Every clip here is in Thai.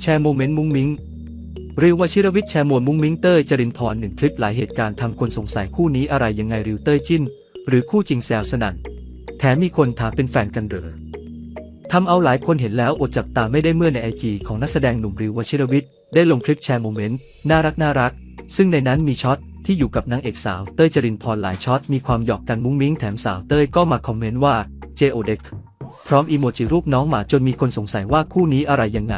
แชร์โมเมนต์มุ้งมิ้งริววชิรวิทย์แชร์มวลมุ้งมิ้งเต้ยจรินพรหนึ่งคลิปหลายเหตุการณ์ทำคนสงสัยคู่นี้อะไรยังไงริวเต้ยจิ้น หรือคู่จริงแซวสนั่น แถมมีคนถามเป็นแฟนกันเหรอทำเอาหลายคนเห็นแล้วอดจับตาไม่ได้เมื่อในไอจีของนักแสดงหนุ่มริววชิรวิทย์ได้ลงคลิปแชร์โมเมนต์น่ารักน่ารัก ซึ่งในนั้นมีช็อตที่อยู่กับนางเอกสาวเต้ยจรินพรหลายช็อตมีความหยอกกันมุ้งมิ้งแถมสาวเต้ยก็มาคอมเมนต์ว่าเจโอเด็กพร้อมอีโมจิรูปน้องหมาจนมีคนสงสัยว่าคู่นี้อะไรยังไง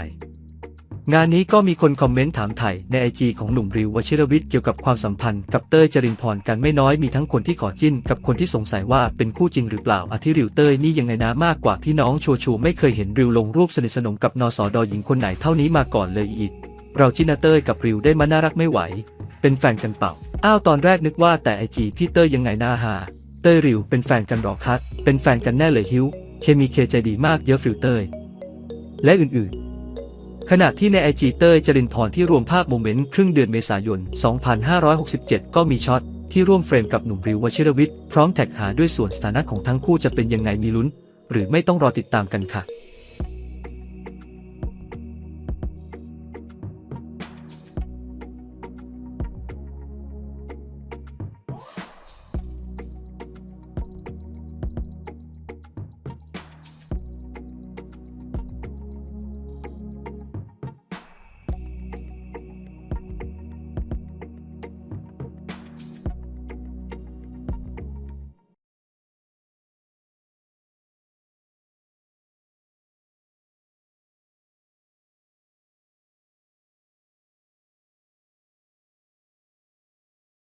งานนี้ก็มีคนคอมเมนต์ถามไถ่ในไอจีของหนุ่มริววชิรวิทย์เกี่ยวกับความสัมพันธ์กับเต้ยจรินพรกันไม่น้อยมีทั้งคนที่ขอจิ้นกับคนที่สงสัยว่าเป็นคู่จริงหรือเปล่าอาทิริวเต้ยนี่ยังไงนะมากกว่าพี่น้องชัวชูไม่เคยเห็นริวลงรูปสนิทสนมกับนสดหญิงคนไหนเท่านี้มาก่อนเลยอีก เราจินาเต้ยกับริวได้มาน่ารักไม่ไหว เป็นแฟนกันเปล่าอ้าวตอนแรกนึกว่าแต่ไอจีพี่เต้ยยังไงน่าหาเต้ยริวเป็นแฟนกันหรอคัดเป็นแฟนกันแน่เลยฮิวเคมีเคใจดีมากเยอะฟิลเต้ยและอื่นๆ ขณะที่ในไอจีเต้ยจรินพรที่รวมภาพโมเมนต์ครึ่งเดือนเมษายน 2567 ก็มีช็อตที่ร่วมเฟรมกับหนุ่มริววชิรวิทย์พร้อมแท็กหาด้วยส่วนสถานะของทั้งคู่จะเป็นยังไงมีลุ้น หรือไม่ต้องรอติดตามกันค่ะ